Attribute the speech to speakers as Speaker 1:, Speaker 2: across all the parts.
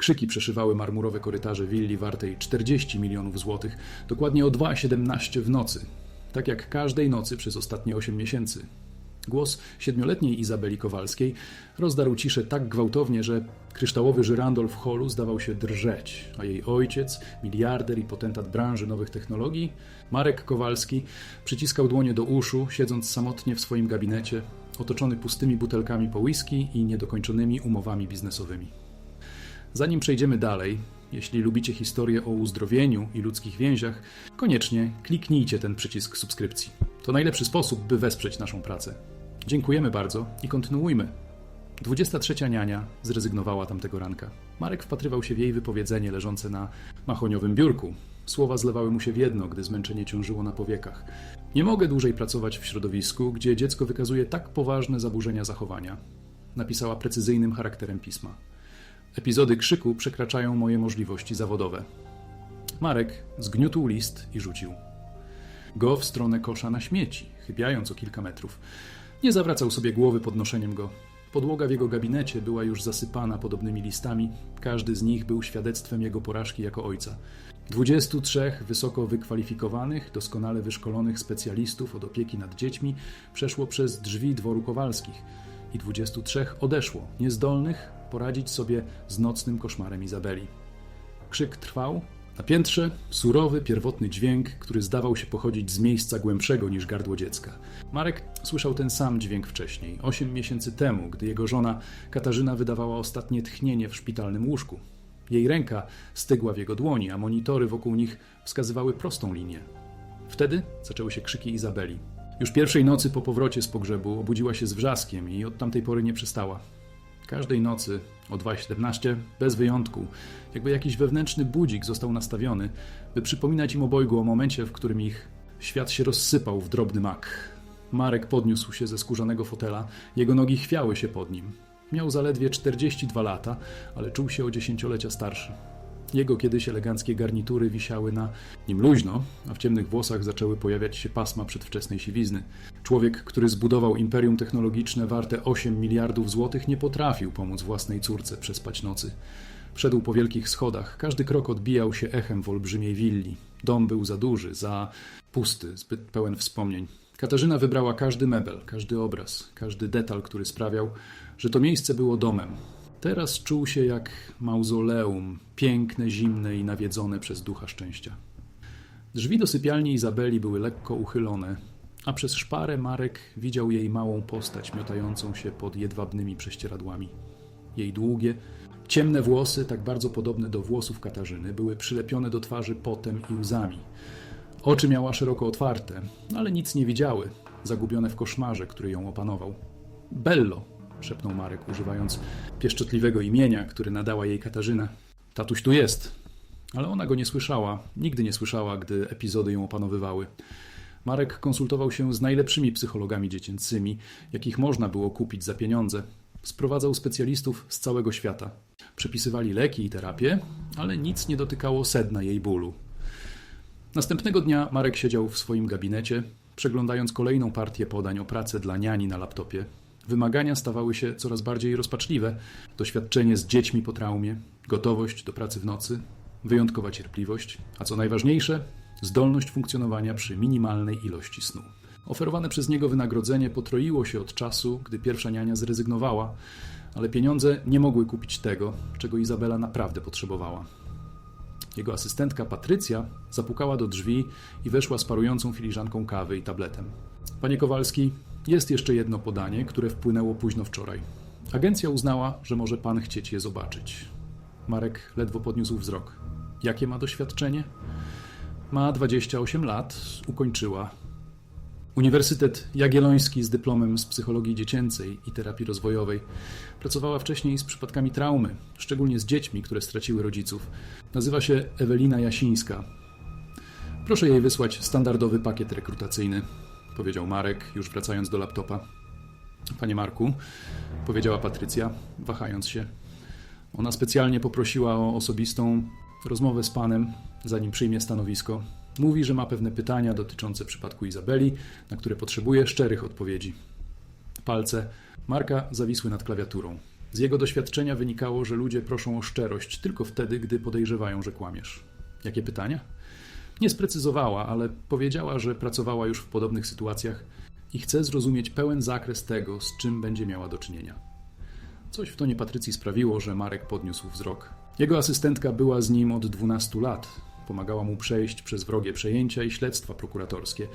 Speaker 1: Krzyki przeszywały marmurowe korytarze willi wartej 40 milionów złotych, dokładnie o 2,17 w nocy. Tak jak każdej nocy przez ostatnie 8 miesięcy. Głos siedmioletniej Izabeli Kowalskiej rozdarł ciszę tak gwałtownie, że kryształowy żyrandol w holu zdawał się drżeć, a jej ojciec, miliarder i potentat branży nowych technologii, Marek Kowalski, przyciskał dłonie do uszu, siedząc samotnie w swoim gabinecie, otoczony pustymi butelkami po whisky i niedokończonymi umowami biznesowymi. Zanim przejdziemy dalej, jeśli lubicie historię o uzdrowieniu i ludzkich więziach, koniecznie kliknijcie ten przycisk subskrypcji. To najlepszy sposób, by wesprzeć naszą pracę. Dziękujemy bardzo i kontynuujmy. 23 niania zrezygnowała tamtego ranka. Marek wpatrywał się w jej wypowiedzenie leżące na mahoniowym biurku. Słowa zlewały mu się w jedno, gdy zmęczenie ciążyło na powiekach. Nie mogę dłużej pracować w środowisku, gdzie dziecko wykazuje tak poważne zaburzenia zachowania. Napisała precyzyjnym charakterem pisma. Epizody krzyku przekraczają moje możliwości zawodowe. Marek zgniótł list i rzucił go w stronę kosza na śmieci, chybiając o kilka metrów. Nie zawracał sobie głowy podnoszeniem go. Podłoga w jego gabinecie była już zasypana podobnymi listami, każdy z nich był świadectwem jego porażki jako ojca. 23 wysoko wykwalifikowanych, doskonale wyszkolonych specjalistów od opieki nad dziećmi przeszło przez drzwi dworu Kowalskich i 23 odeszło, niezdolnych poradzić sobie z nocnym koszmarem Izabeli. Krzyk trwał, na piętrze surowy, pierwotny dźwięk, który zdawał się pochodzić z miejsca głębszego niż gardło dziecka. Marek słyszał ten sam dźwięk wcześniej, osiem miesięcy temu, gdy jego żona Katarzyna wydawała ostatnie tchnienie w szpitalnym łóżku. Jej ręka stygła w jego dłoni, a monitory wokół nich wskazywały prostą linię. Wtedy zaczęły się krzyki Izabeli. Już pierwszej nocy po powrocie z pogrzebu obudziła się z wrzaskiem i od tamtej pory nie przestała. Każdej nocy o 2.17, bez wyjątku, jakby jakiś wewnętrzny budzik został nastawiony, by przypominać im obojgu o momencie, w którym ich świat się rozsypał w drobny mak. Marek podniósł się ze skórzanego fotela, jego nogi chwiały się pod nim. Miał zaledwie 42 lata, ale czuł się o dziesięciolecia starszy. Jego kiedyś eleganckie garnitury wisiały na nim luźno, a w ciemnych włosach zaczęły pojawiać się pasma przedwczesnej siwizny. Człowiek, który zbudował imperium technologiczne warte 8 miliardów złotych, nie potrafił pomóc własnej córce przespać nocy. Wszedł po wielkich schodach. Każdy krok odbijał się echem w olbrzymiej willi. Dom był za duży, za pusty, zbyt pełen wspomnień. Katarzyna wybrała każdy mebel, każdy obraz, każdy detal, który sprawiał, że to miejsce było domem, Teraz czuł się jak mauzoleum, piękne, zimne i nawiedzone przez ducha szczęścia. Drzwi do sypialni Izabeli były lekko uchylone, a przez szparę Marek widział jej małą postać miotającą się pod jedwabnymi prześcieradłami. Jej długie, ciemne włosy, tak bardzo podobne do włosów Katarzyny, były przylepione do twarzy potem i łzami. Oczy miała szeroko otwarte, ale nic nie widziały, zagubione w koszmarze, który ją opanował. Bello, szepnął Marek, używając pieszczotliwego imienia, które nadała jej Katarzyna. Tatuś tu jest. Ale ona go nie słyszała, nigdy nie słyszała, gdy epizody ją opanowywały. Marek konsultował się z najlepszymi psychologami dziecięcymi, jakich można było kupić za pieniądze. Sprowadzał specjalistów z całego świata. Przepisywali leki i terapię, ale nic nie dotykało sedna jej bólu. Następnego dnia Marek siedział w swoim gabinecie, przeglądając kolejną partię podań o pracę dla niani na laptopie. Wymagania stawały się coraz bardziej rozpaczliwe. Doświadczenie z dziećmi po traumie, gotowość do pracy w nocy, wyjątkowa cierpliwość, a co najważniejsze, zdolność funkcjonowania przy minimalnej ilości snu. Oferowane przez niego wynagrodzenie potroiło się od czasu, gdy pierwsza niania zrezygnowała, ale pieniądze nie mogły kupić tego, czego Izabela naprawdę potrzebowała. Jego asystentka Patrycja zapukała do drzwi i weszła z parującą filiżanką kawy i tabletem. Panie Kowalski, jest jeszcze jedno podanie, które wpłynęło późno wczoraj. Agencja uznała, że może pan chcieć je zobaczyć. Marek ledwo podniósł wzrok. Jakie ma doświadczenie? Ma 28 lat, ukończyła. Uniwersytet Jagielloński z dyplomem z psychologii dziecięcej i terapii rozwojowej. Pracowała wcześniej z przypadkami traumy, szczególnie z dziećmi, które straciły rodziców. Nazywa się Ewelina Jasińska. Proszę jej wysłać standardowy pakiet rekrutacyjny powiedział Marek, już wracając do laptopa. Panie Marku, powiedziała Patrycja, wahając się. Ona specjalnie poprosiła o osobistą rozmowę z panem, zanim przyjmie stanowisko. Mówi, że ma pewne pytania dotyczące przypadku Izabeli, na które potrzebuje szczerych odpowiedzi. Palce Marka zawisły nad klawiaturą. Z jego doświadczenia wynikało, że ludzie proszą o szczerość tylko wtedy, gdy podejrzewają, że kłamiesz. Jakie pytania? Nie sprecyzowała, ale powiedziała, że pracowała już w podobnych sytuacjach i chce zrozumieć pełen zakres tego, z czym będzie miała do czynienia. Coś w tonie Patrycji sprawiło, że Marek podniósł wzrok. Jego asystentka była z nim od 12 lat. Pomagała mu przejść przez wrogie przejęcia i śledztwa prokuratorskie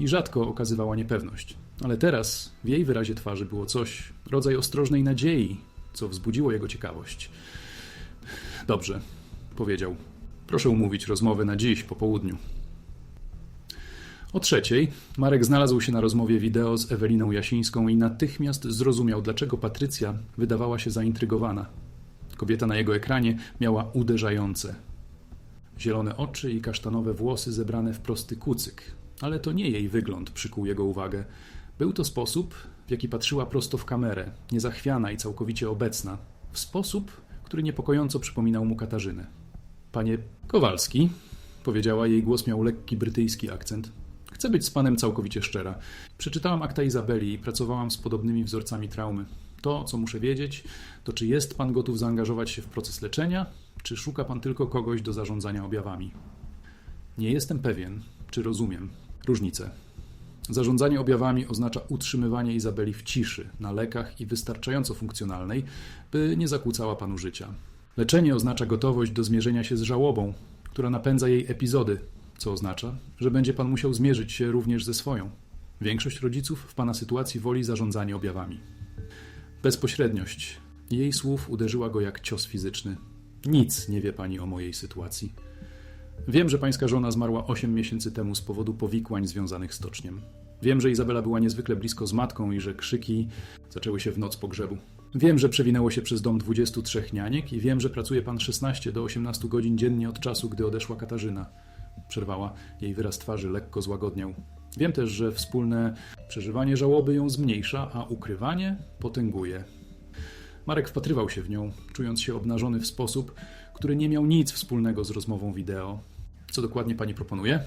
Speaker 1: i rzadko okazywała niepewność. Ale teraz w jej wyrazie twarzy było coś, rodzaj ostrożnej nadziei, co wzbudziło jego ciekawość. Dobrze, powiedział. Proszę umówić rozmowę na dziś po południu. O trzeciej Marek znalazł się na rozmowie wideo z Eweliną Jasińską i natychmiast zrozumiał, dlaczego Patrycja wydawała się zaintrygowana. Kobieta na jego ekranie miała uderzające. Zielone oczy i kasztanowe włosy zebrane w prosty kucyk, ale to nie jej wygląd przykuł jego uwagę. Był to sposób, w jaki patrzyła prosto w kamerę, niezachwiana i całkowicie obecna, w sposób, który niepokojąco przypominał mu Katarzynę. Panie Kowalski, powiedziała, jej głos miał lekki brytyjski akcent. Chcę być z panem całkowicie szczera. Przeczytałam akta Izabeli i pracowałam z podobnymi wzorcami traumy. To, co muszę wiedzieć, to czy jest pan gotów zaangażować się w proces leczenia, czy szuka pan tylko kogoś do zarządzania objawami? Nie jestem pewien, czy rozumiem różnicę. Zarządzanie objawami oznacza utrzymywanie Izabeli w ciszy, na lekach i wystarczająco funkcjonalnej, by nie zakłócała panu życia. Leczenie oznacza gotowość do zmierzenia się z żałobą, która napędza jej epizody, co oznacza, że będzie pan musiał zmierzyć się również ze swoją. Większość rodziców w pana sytuacji woli zarządzanie objawami. Bezpośredniość jej słów uderzyła go jak cios fizyczny. Nic nie wie pani o mojej sytuacji. Wiem, że pańska żona zmarła 8 miesięcy temu z powodu powikłań związanych z toczkiem. Wiem, że Izabela była niezwykle blisko z matką i że krzyki zaczęły się w noc pogrzebu. Wiem, że przewinęło się przez dom 23 nianiek i wiem, że pracuje pan 16 do 18 godzin dziennie od czasu, gdy odeszła Katarzyna. Przerwała, jej wyraz twarzy lekko złagodniał. Wiem też, że wspólne przeżywanie żałoby ją zmniejsza, a ukrywanie potęguje. Marek wpatrywał się w nią, czując się obnażony w sposób, który nie miał nic wspólnego z rozmową wideo. Co dokładnie pani proponuje?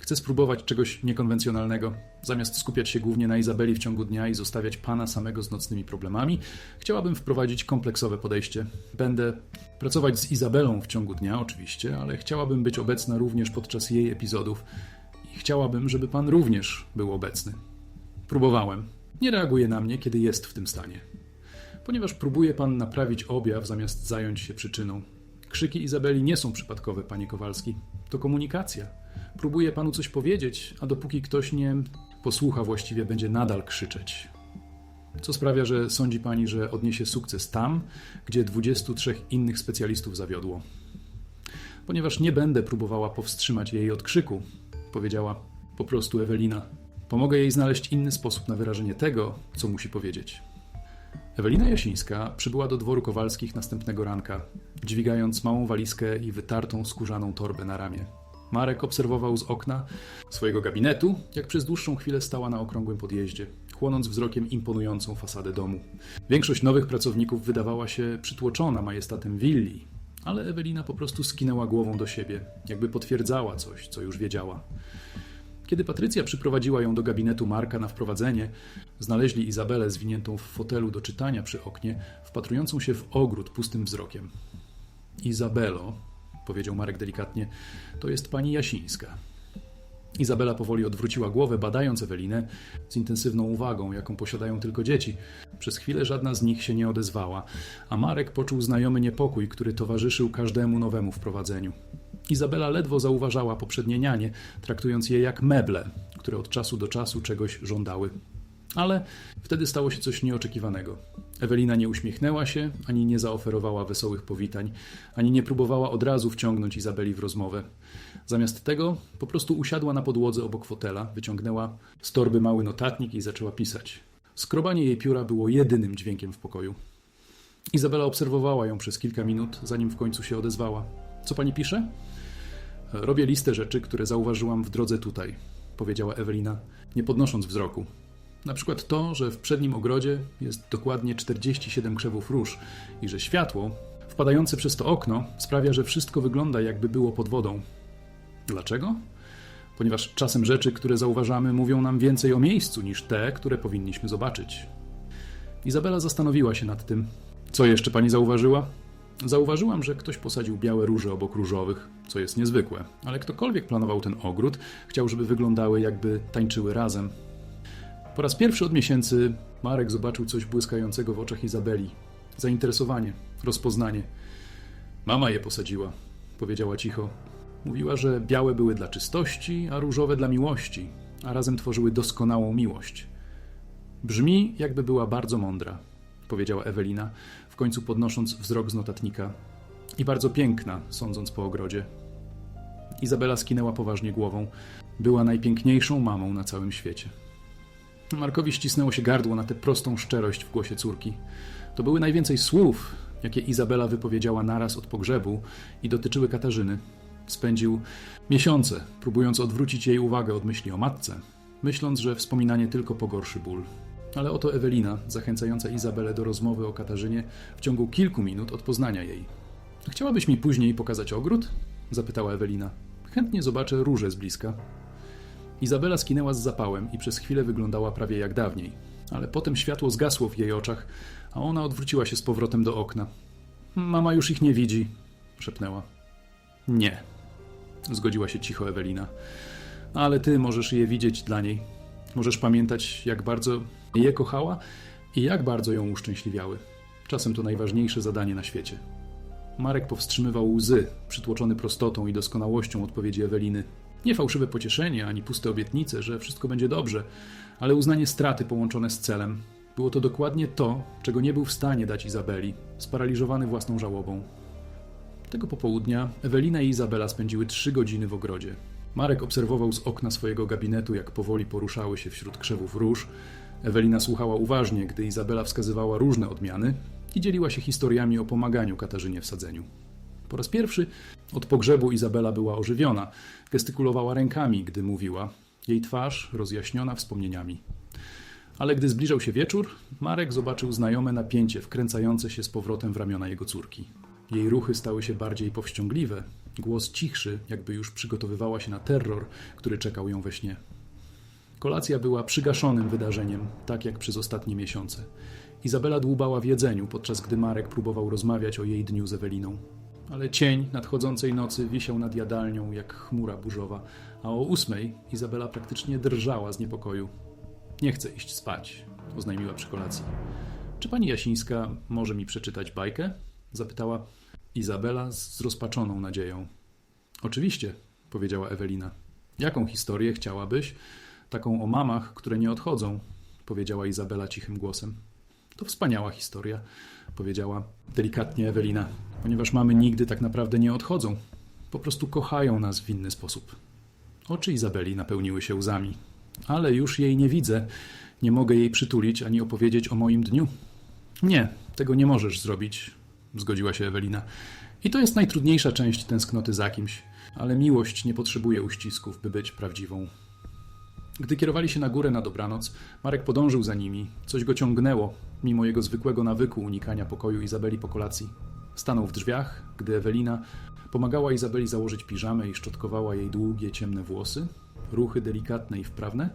Speaker 1: Chcę spróbować czegoś niekonwencjonalnego. Zamiast skupiać się głównie na Izabeli w ciągu dnia i zostawiać pana samego z nocnymi problemami, chciałabym wprowadzić kompleksowe podejście. Będę pracować z Izabelą w ciągu dnia, oczywiście, ale chciałabym być obecna również podczas jej epizodów i chciałabym, żeby pan również był obecny. Próbowałem. Nie reaguje na mnie, kiedy jest w tym stanie. Ponieważ próbuje pan naprawić objaw zamiast zająć się przyczyną. Krzyki Izabeli nie są przypadkowe, panie Kowalski. To komunikacja. Próbuje panu coś powiedzieć, a dopóki ktoś nie posłucha właściwie, będzie nadal krzyczeć. Co sprawia, że sądzi pani, że odniesie sukces tam, gdzie 23 innych specjalistów zawiodło. Ponieważ nie będę próbowała powstrzymać jej od krzyku, powiedziała po prostu Ewelina. Pomogę jej znaleźć inny sposób na wyrażenie tego, co musi powiedzieć. Ewelina Jasińska przybyła do dworu Kowalskich następnego ranka, dźwigając małą walizkę i wytartą skórzaną torbę na ramię. Marek obserwował z okna swojego gabinetu, jak przez dłuższą chwilę stała na okrągłym podjeździe, chłonąc wzrokiem imponującą fasadę domu. Większość nowych pracowników wydawała się przytłoczona majestatem willi, ale Ewelina po prostu skinęła głową do siebie, jakby potwierdzała coś, co już wiedziała. Kiedy Patrycja przyprowadziła ją do gabinetu Marka na wprowadzenie, znaleźli Izabelę zwiniętą w fotelu do czytania przy oknie, wpatrującą się w ogród pustym wzrokiem. Izabelo, powiedział Marek delikatnie, to jest pani Jasińska. Izabela powoli odwróciła głowę, badając Ewelinę z intensywną uwagą, jaką posiadają tylko dzieci. Przez chwilę żadna z nich się nie odezwała, a Marek poczuł znajomy niepokój, który towarzyszył każdemu nowemu wprowadzeniu. Izabela ledwo zauważała poprzednie nianie, traktując je jak meble, które od czasu do czasu czegoś żądały. Ale wtedy stało się coś nieoczekiwanego. Ewelina nie uśmiechnęła się, ani nie zaoferowała wesołych powitań, ani nie próbowała od razu wciągnąć Izabeli w rozmowę. Zamiast tego po prostu usiadła na podłodze obok fotela, wyciągnęła z torby mały notatnik i zaczęła pisać. Skrobanie jej pióra było jedynym dźwiękiem w pokoju. Izabela obserwowała ją przez kilka minut, zanim w końcu się odezwała. Co pani pisze? Robię listę rzeczy, które zauważyłam w drodze tutaj, powiedziała Ewelina, nie podnosząc wzroku. Na przykład to, że w przednim ogrodzie jest dokładnie 47 krzewów róż i że światło wpadające przez to okno sprawia, że wszystko wygląda jakby było pod wodą. Dlaczego? Ponieważ czasem rzeczy, które zauważamy, mówią nam więcej o miejscu niż te, które powinniśmy zobaczyć. Izabela zastanowiła się nad tym. Co jeszcze pani zauważyła? Zauważyłam, że ktoś posadził białe róże obok różowych, co jest niezwykłe, ale ktokolwiek planował ten ogród, chciał, żeby wyglądały jakby tańczyły razem. Po raz pierwszy od miesięcy Marek zobaczył coś błyskającego w oczach Izabeli. Zainteresowanie, rozpoznanie. Mama je posadziła, powiedziała cicho. Mówiła, że białe były dla czystości, a różowe dla miłości, a razem tworzyły doskonałą miłość. Brzmi, jakby była bardzo mądra, powiedziała Ewelina, w końcu podnosząc wzrok z notatnika. I bardzo piękna, sądząc po ogrodzie. Izabela skinęła poważnie głową. Była najpiękniejszą mamą na całym świecie. Markowi ścisnęło się gardło na tę prostą szczerość w głosie córki. To były najwięcej słów, jakie Izabela wypowiedziała naraz od pogrzebu i dotyczyły Katarzyny. Spędził miesiące, próbując odwrócić jej uwagę od myśli o matce, myśląc, że wspominanie tylko pogorszy ból. Ale oto Ewelina, zachęcająca Izabelę do rozmowy o Katarzynie w ciągu kilku minut od poznania jej. Chciałabyś mi później pokazać ogród? zapytała Ewelina. Chętnie zobaczę róże z bliska. Izabela skinęła z zapałem i przez chwilę wyglądała prawie jak dawniej, ale potem światło zgasło w jej oczach, a ona odwróciła się z powrotem do okna. Mama już ich nie widzi, szepnęła. Nie, zgodziła się cicho Ewelina. Ale ty możesz je widzieć dla niej. Możesz pamiętać, jak bardzo je kochała i jak bardzo ją uszczęśliwiały. Czasem to najważniejsze zadanie na świecie. Marek powstrzymywał łzy, przytłoczony prostotą i doskonałością odpowiedzi Eweliny. Nie fałszywe pocieszenie, ani puste obietnice, że wszystko będzie dobrze, ale uznanie straty połączone z celem. Było to dokładnie to, czego nie był w stanie dać Izabeli, sparaliżowany własną żałobą. Tego popołudnia Ewelina i Izabela spędziły trzy godziny w ogrodzie. Marek obserwował z okna swojego gabinetu, jak powoli poruszały się wśród krzewów róż. Ewelina słuchała uważnie, gdy Izabela wskazywała różne odmiany i dzieliła się historiami o pomaganiu Katarzynie w sadzeniu. Po raz pierwszy od pogrzebu Izabela była ożywiona, gestykulowała rękami, gdy mówiła, jej twarz rozjaśniona wspomnieniami. Ale gdy zbliżał się wieczór, Marek zobaczył znajome napięcie wkręcające się z powrotem w ramiona jego córki. Jej ruchy stały się bardziej powściągliwe, głos cichszy, jakby już przygotowywała się na terror, który czekał ją we śnie. Kolacja była przygaszonym wydarzeniem, tak jak przez ostatnie miesiące. Izabela dłubała w jedzeniu, podczas gdy Marek próbował rozmawiać o jej dniu z Eweliną. Ale cień nadchodzącej nocy wisiał nad jadalnią jak chmura burzowa, a o ósmej Izabela praktycznie drżała z niepokoju. Nie chcę iść spać, oznajmiła przy kolacji. Czy pani Jasińska może mi przeczytać bajkę? zapytała Izabela z zrozpaczoną nadzieją. Oczywiście, powiedziała Ewelina. Jaką historię chciałabyś? Taką o mamach, które nie odchodzą, powiedziała Izabela cichym głosem. To wspaniała historia, powiedziała delikatnie Ewelina, ponieważ mamy nigdy tak naprawdę nie odchodzą. Po prostu kochają nas w inny sposób. Oczy Izabeli napełniły się łzami. Ale już jej nie widzę. Nie mogę jej przytulić ani opowiedzieć o moim dniu. Nie, tego nie możesz zrobić, zgodziła się Ewelina. I to jest najtrudniejsza część tęsknoty za kimś, ale miłość nie potrzebuje uścisków, by być prawdziwą. Gdy kierowali się na górę na dobranoc, Marek podążył za nimi. Coś go ciągnęło, mimo jego zwykłego nawyku unikania pokoju Izabeli po kolacji. Stanął w drzwiach, gdy Ewelina pomagała Izabeli założyć piżamę i szczotkowała jej długie, ciemne włosy, ruchy delikatne i wprawne.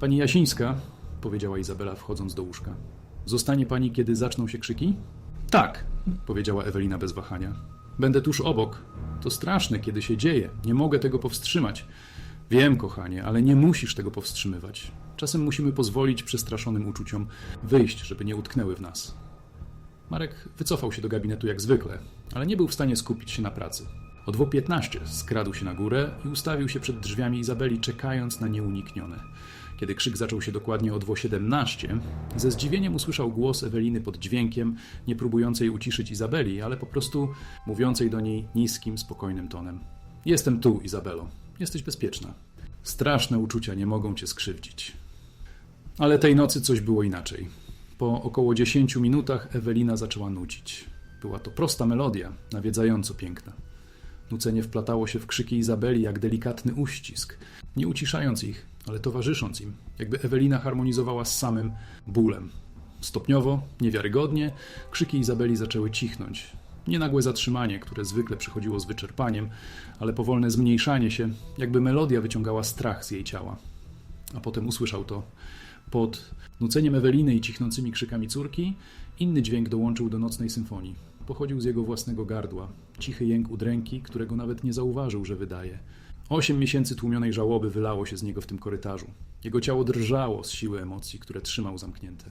Speaker 1: Pani Jasińska, powiedziała Izabela, wchodząc do łóżka. Zostanie pani, kiedy zaczną się krzyki? Tak, powiedziała Ewelina bez wahania. Będę tuż obok. To straszne, kiedy się dzieje. Nie mogę tego powstrzymać. Wiem, kochanie, ale nie musisz tego powstrzymywać. Czasem musimy pozwolić przestraszonym uczuciom wyjść, żeby nie utknęły w nas. Marek wycofał się do gabinetu jak zwykle, ale nie był w stanie skupić się na pracy. O 2.15 skradł się na górę i ustawił się przed drzwiami Izabeli, czekając na nieuniknione. Kiedy krzyk zaczął się dokładnie o 2.17, ze zdziwieniem usłyszał głos Eweliny pod dźwiękiem, nie próbującej uciszyć Izabeli, ale po prostu mówiącej do niej niskim, spokojnym tonem. Jestem tu, Izabelo. Jesteś bezpieczna. Straszne uczucia nie mogą cię skrzywdzić. Ale tej nocy coś było inaczej. Po około 10 minutach Ewelina zaczęła nucić. Była to prosta melodia, nawiedzająco piękna. Nucenie wplatało się w krzyki Izabeli jak delikatny uścisk, nie uciszając ich, ale towarzysząc im, jakby Ewelina harmonizowała z samym bólem. Stopniowo, niewiarygodnie, krzyki Izabeli zaczęły cichnąć. Nie nagłe zatrzymanie, które zwykle przychodziło z wyczerpaniem, ale powolne zmniejszanie się, jakby melodia wyciągała strach z jej ciała. A potem usłyszał to pod nuceniem Eweliny i cichnącymi krzykami córki Inny dźwięk dołączył do nocnej symfonii. Pochodził z jego własnego gardła. Cichy jęk udręki, którego nawet nie zauważył, że wydaje. Osiem miesięcy tłumionej żałoby wylało się z niego w tym korytarzu. Jego ciało drżało z siły emocji, które trzymał zamknięte.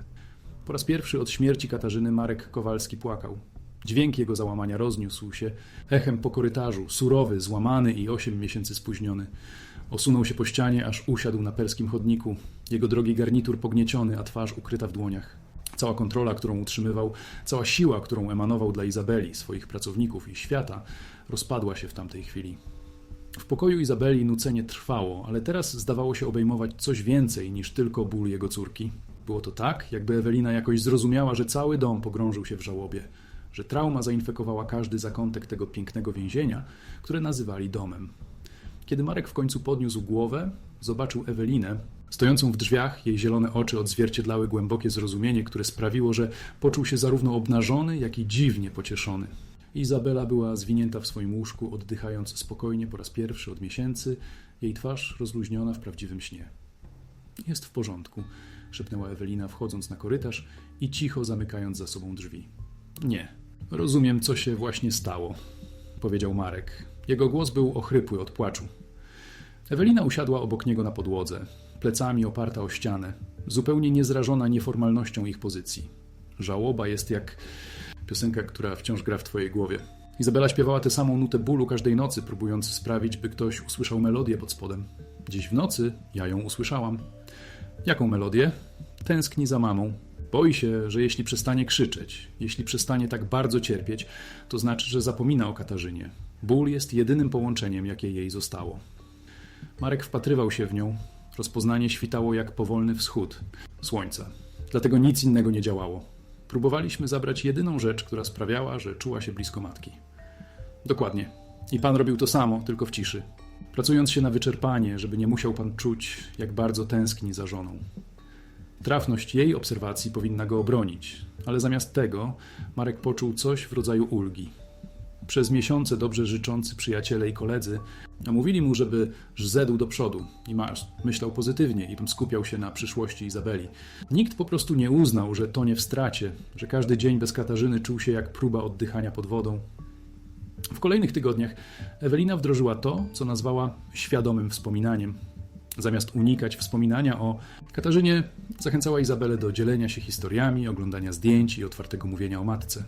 Speaker 1: Po raz pierwszy od śmierci Katarzyny Marek Kowalski płakał. Dźwięk jego załamania rozniósł się echem po korytarzu, surowy, złamany i osiem miesięcy spóźniony. Osunął się po ścianie, aż usiadł na perskim chodniku. Jego drogi garnitur pognieciony, a twarz ukryta w dłoniach. Cała kontrola, którą utrzymywał, cała siła, którą emanował dla Izabeli, swoich pracowników i świata, rozpadła się w tamtej chwili. W pokoju Izabeli nucenie trwało, ale teraz zdawało się obejmować coś więcej niż tylko ból jego córki. Było to tak, jakby Ewelina jakoś zrozumiała, że cały dom pogrążył się w żałobie, że trauma zainfekowała każdy zakątek tego pięknego więzienia, które nazywali domem. Kiedy Marek w końcu podniósł głowę, zobaczył Ewelinę, stojącą w drzwiach, jej zielone oczy odzwierciedlały głębokie zrozumienie, które sprawiło, że poczuł się zarówno obnażony, jak i dziwnie pocieszony. Izabela była zwinięta w swoim łóżku, oddychając spokojnie po raz pierwszy od miesięcy, jej twarz rozluźniona w prawdziwym śnie. Jest w porządku, szepnęła Ewelina, wchodząc na korytarz i cicho zamykając za sobą drzwi. Nie, rozumiem, co się właśnie stało, powiedział Marek. Jego głos był ochrypły od płaczu. Ewelina usiadła obok niego na podłodze, plecami oparta o ścianę, zupełnie niezrażona nieformalnością ich pozycji. Żałoba jest jak piosenka, która wciąż gra w twojej głowie. Izabela śpiewała tę samą nutę bólu każdej nocy, próbując sprawić, by ktoś usłyszał melodię pod spodem. Dziś w nocy ja ją usłyszałam. Jaką melodię? Tęskni za mamą. Boi się, że jeśli przestanie krzyczeć, jeśli przestanie tak bardzo cierpieć, to znaczy, że zapomina o Katarzynie. Ból jest jedynym połączeniem, jakie jej zostało. Marek wpatrywał się w nią. Rozpoznanie świtało jak powolny wschód słońca. Dlatego nic innego nie działało. Próbowaliśmy zabrać jedyną rzecz, która sprawiała, że czuła się blisko matki. Dokładnie. I pan robił to samo, tylko w ciszy. Pracując się na wyczerpanie, żeby nie musiał pan czuć, jak bardzo tęskni za żoną. Trafność jej obserwacji powinna go obronić, ale zamiast tego Marek poczuł coś w rodzaju ulgi. Przez miesiące dobrze życzący przyjaciele i koledzy mówili mu, żeby zedł do przodu i myślał pozytywnie i skupiał się na przyszłości Izabeli. Nikt po prostu nie uznał, że tonie w stracie, że każdy dzień bez Katarzyny czuł się jak próba oddychania pod wodą. W kolejnych tygodniach Ewelina wdrożyła to, co nazwała świadomym wspominaniem. Zamiast unikać wspominania o Katarzynie, zachęcała Izabelę do dzielenia się historiami, oglądania zdjęć i otwartego mówienia o matce.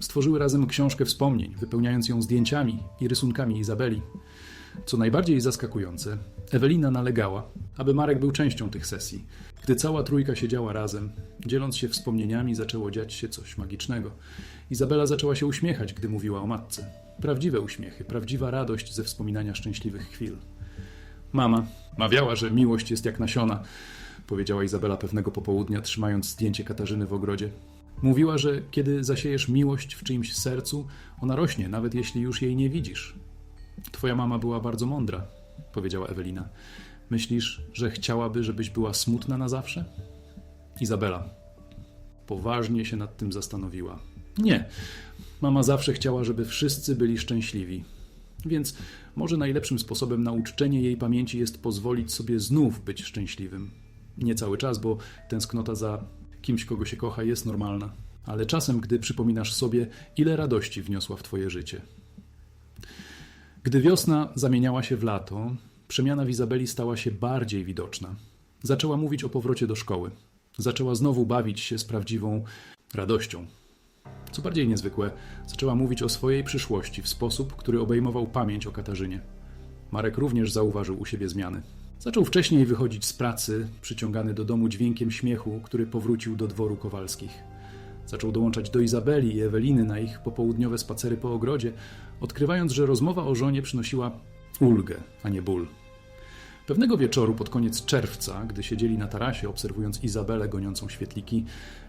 Speaker 1: Stworzyły razem książkę wspomnień, wypełniając ją zdjęciami i rysunkami Izabeli. Co najbardziej zaskakujące, Ewelina nalegała, aby Marek był częścią tych sesji. Gdy cała trójka siedziała razem, dzieląc się wspomnieniami, zaczęło dziać się coś magicznego. Izabela zaczęła się uśmiechać, gdy mówiła o matce. Prawdziwe uśmiechy, prawdziwa radość ze wspominania szczęśliwych chwil. Mama mawiała, że miłość jest jak nasiona, powiedziała Izabela pewnego popołudnia, trzymając zdjęcie Katarzyny w ogrodzie. Mówiła, że kiedy zasiejesz miłość w czyimś sercu, ona rośnie, nawet jeśli już jej nie widzisz. Twoja mama była bardzo mądra, powiedziała Ewelina. Myślisz, że chciałaby, żebyś była smutna na zawsze? Izabela poważnie się nad tym zastanowiła. Nie. Mama zawsze chciała, żeby wszyscy byli szczęśliwi. Więc może najlepszym sposobem na uczczenie jej pamięci jest pozwolić sobie znów być szczęśliwym. Nie cały czas, bo tęsknota za kimś, kogo się kocha, jest normalna, ale czasem, gdy przypominasz sobie, ile radości wniosła w twoje życie. Gdy wiosna zamieniała się w lato, przemiana w Izabeli stała się bardziej widoczna. Zaczęła mówić o powrocie do szkoły. Zaczęła znowu bawić się z prawdziwą radością. Co bardziej niezwykłe, zaczęła mówić o swojej przyszłości w sposób, który obejmował pamięć o Katarzynie. Marek również zauważył u siebie zmiany. Zaczął wcześniej wychodzić z pracy, przyciągany do domu dźwiękiem śmiechu, który powrócił do dworu Kowalskich. Zaczął dołączać do Izabeli i Eweliny na ich popołudniowe spacery po ogrodzie, odkrywając, że rozmowa o żonie przynosiła ulgę, a nie ból. Pewnego wieczoru pod koniec czerwca, gdy siedzieli na tarasie obserwując Izabelę goniącą świetliki,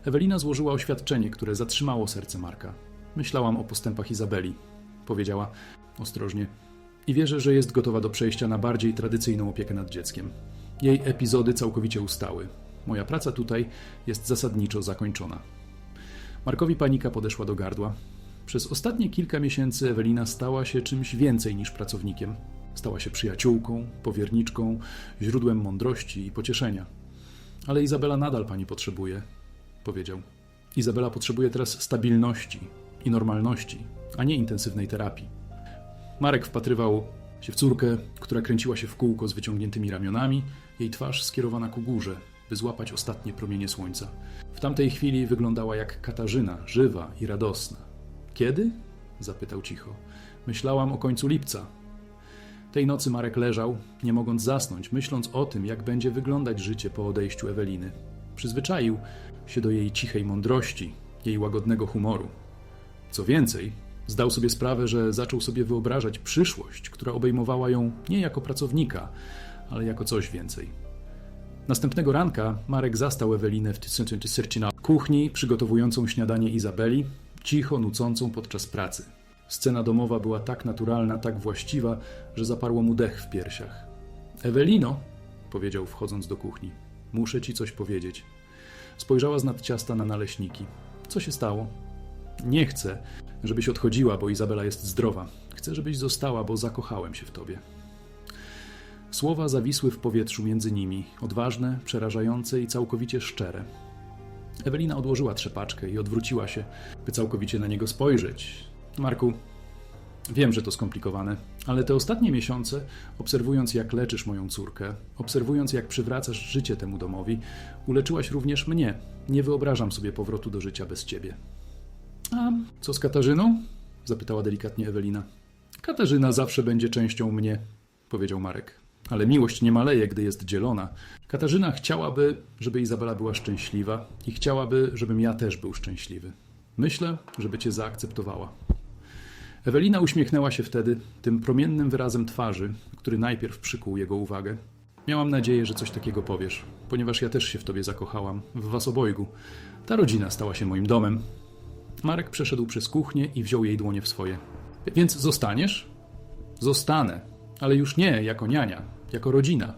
Speaker 1: Ewelina złożyła oświadczenie, które zatrzymało serce Marka. Myślałam o postępach Izabeli, powiedziała ostrożnie, i wierzę, że jest gotowa do przejścia na bardziej tradycyjną opiekę nad dzieckiem. Jej epizody całkowicie ustały. Moja praca tutaj jest zasadniczo zakończona. Markowi panika podeszła do gardła. Przez ostatnie kilka miesięcy Ewelina stała się czymś więcej niż pracownikiem. Stała się przyjaciółką, powierniczką, źródłem mądrości i pocieszenia. Ale Izabela nadal pani potrzebuje, powiedział. Izabela potrzebuje teraz stabilności i normalności, a nie intensywnej terapii. Marek wpatrywał się w córkę, która kręciła się w kółko z wyciągniętymi ramionami, jej twarz skierowana ku górze, by złapać ostatnie promienie słońca. W tamtej chwili wyglądała jak Katarzyna, żywa i radosna. Kiedy? zapytał cicho. Myślałam o końcu lipca. Tej nocy Marek leżał, nie mogąc zasnąć, myśląc o tym, jak będzie wyglądać życie po odejściu Eweliny. Przyzwyczaił się do jej cichej mądrości, jej łagodnego humoru. Co więcej, zdał sobie sprawę, że zaczął sobie wyobrażać przyszłość, która obejmowała ją nie jako pracownika, ale jako coś więcej. Następnego ranka Marek zastał Ewelinę w kuchni, przygotowującą śniadanie Izabeli, cicho nucącą podczas pracy. Scena domowa była tak naturalna, tak właściwa, że zaparło mu dech w piersiach. Ewelino, powiedział wchodząc do kuchni, muszę ci coś powiedzieć. Spojrzała z nad ciasta na naleśniki. Co się stało? Nie chcę, żebyś odchodziła, bo Izabela jest zdrowa. Chcę, żebyś została, bo zakochałem się w tobie. Słowa zawisły w powietrzu między nimi, odważne, przerażające i całkowicie szczere. Ewelina odłożyła trzepaczkę i odwróciła się, by całkowicie na niego spojrzeć. Marku, wiem, że to skomplikowane, ale te ostatnie miesiące, obserwując jak leczysz moją córkę, obserwując jak przywracasz życie temu domowi, uleczyłaś również mnie. Nie wyobrażam sobie powrotu do życia bez ciebie. A co z Katarzyną? zapytała delikatnie Ewelina. Katarzyna zawsze będzie częścią mnie, powiedział Marek. Ale miłość nie maleje, gdy jest dzielona. Katarzyna chciałaby, żeby Izabela była szczęśliwa i chciałaby, żebym ja też był szczęśliwy. Myślę, żeby cię zaakceptowała. Ewelina uśmiechnęła się wtedy tym promiennym wyrazem twarzy, który najpierw przykuł jego uwagę. Miałam nadzieję, że coś takiego powiesz, ponieważ ja też się w tobie zakochałam, w was obojgu. Ta rodzina stała się moim domem. Marek przeszedł przez kuchnię i wziął jej dłonie w swoje. Więc zostaniesz? Zostanę, ale już nie jako niania, jako rodzina.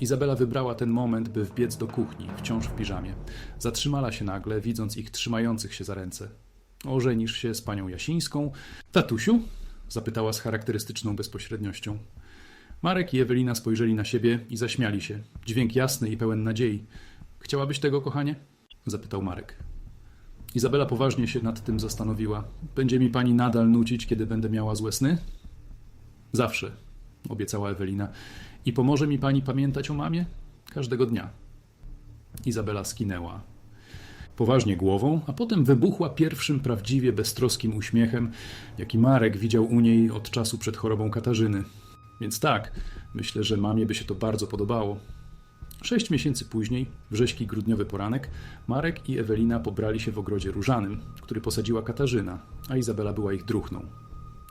Speaker 1: Izabela wybrała ten moment, by wbiec do kuchni, wciąż w piżamie. Zatrzymała się nagle, widząc ich trzymających się za ręce. Ożenisz się z panią Jasińską. Tatusiu? zapytała z charakterystyczną bezpośredniością. Marek i Ewelina spojrzeli na siebie i zaśmiali się. Dźwięk jasny i pełen nadziei. Chciałabyś tego, kochanie? zapytał Marek. Izabela poważnie się nad tym zastanowiła. Będzie mi pani nadal nucić, kiedy będę miała złe sny? Zawsze, obiecała Ewelina. I pomoże mi pani pamiętać o mamie? Każdego dnia. Izabela skinęła. Poważnie głową, a potem wybuchła pierwszym prawdziwie beztroskim uśmiechem, jaki Marek widział u niej od czasu przed chorobą Katarzyny. Więc tak, myślę, że mamie by się to bardzo podobało. Sześć miesięcy później, wrześki grudniowy poranek, Marek i Ewelina pobrali się w ogrodzie różanym, który posadziła Katarzyna, a Izabela była ich druhną.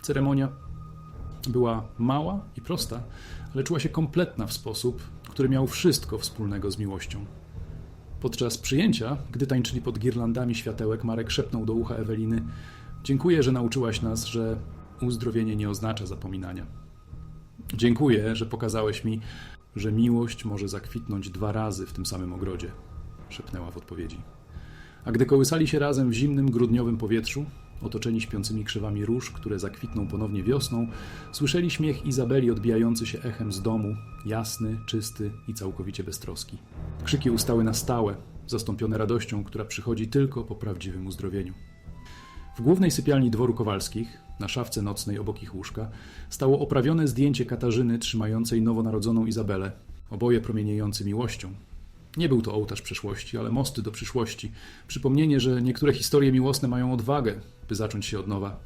Speaker 1: Ceremonia była mała i prosta, ale czuła się kompletna w sposób, który miał wszystko wspólnego z miłością. Podczas przyjęcia, gdy tańczyli pod girlandami światełek, Marek szepnął do ucha Eweliny: Dziękuję, że nauczyłaś nas, że uzdrowienie nie oznacza zapominania. Dziękuję, że pokazałeś mi, że miłość może zakwitnąć dwa razy w tym samym ogrodzie, szepnęła w odpowiedzi. A gdy kołysali się razem w zimnym, grudniowym powietrzu, otoczeni śpiącymi krzewami róż, które zakwitną ponownie wiosną, słyszeli śmiech Izabeli odbijający się echem z domu, jasny, czysty i całkowicie beztroski. Krzyki ustały na stałe, zastąpione radością, która przychodzi tylko po prawdziwym uzdrowieniu. W głównej sypialni dworu Kowalskich, na szafce nocnej obok ich łóżka, stało oprawione zdjęcie Katarzyny trzymającej nowonarodzoną Izabelę, oboje promieniejący miłością. Nie był to ołtarz przeszłości, ale mosty do przyszłości. Przypomnienie, że niektóre historie miłosne mają odwagę, by zacząć się od nowa.